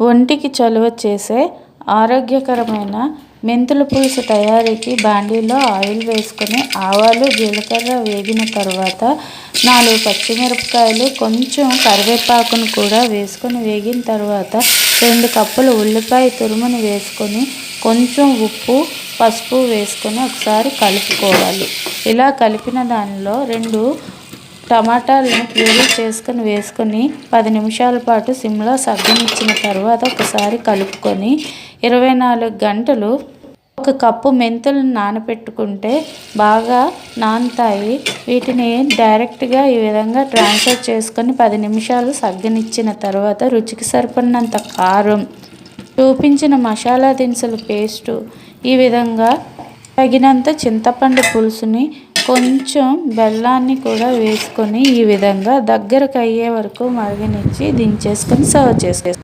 ఒంటికి చలువ చేసే ఆరోగ్యకరమైన మెంతుల పులుసు తయారీకి బాండీలో ఆయిల్ వేసుకొని ఆవాలు జీలకర్ర వేగిన తర్వాత నాలుగు పచ్చిమిరపకాయలు కొంచెం కరివేపాకును కూడా వేసుకొని వేగిన తర్వాత రెండు కప్పులు ఉల్లిపాయ తురుమును వేసుకొని కొంచెం ఉప్పు పసుపు వేసుకొని ఒకసారి కలుపుకోవాలి. ఇలా కలిపిన దానిలో రెండు టమాటాలను ప్యూరీ చేసుకొని వేసుకొని పది నిమిషాల పాటు సిమ్లో సగ్గనిచ్చిన తర్వాత ఒకసారి కలుపుకొని ఇరవై నాలుగు గంటలు ఒక కప్పు మెంతులను నానబెట్టుకుంటే బాగా నానుతాయి. వీటిని డైరెక్ట్గా ఈ విధంగా ట్రాన్స్ఫర్ చేసుకొని పది నిమిషాలు సగ్గనిచ్చిన తర్వాత రుచికి సరిపడినంత కారం చూపించిన మసాలా దినుసుల పేస్టు ఈ విధంగా తగినంత చింతపండు పులుసుని కొంచెం బెల్లాన్ని కూడా వేసుకొని ఈ విధంగా దగ్గరకు అయ్యే వరకు మరగనిచ్చి దించేసుకొని సర్వ్ చేసేస్తాం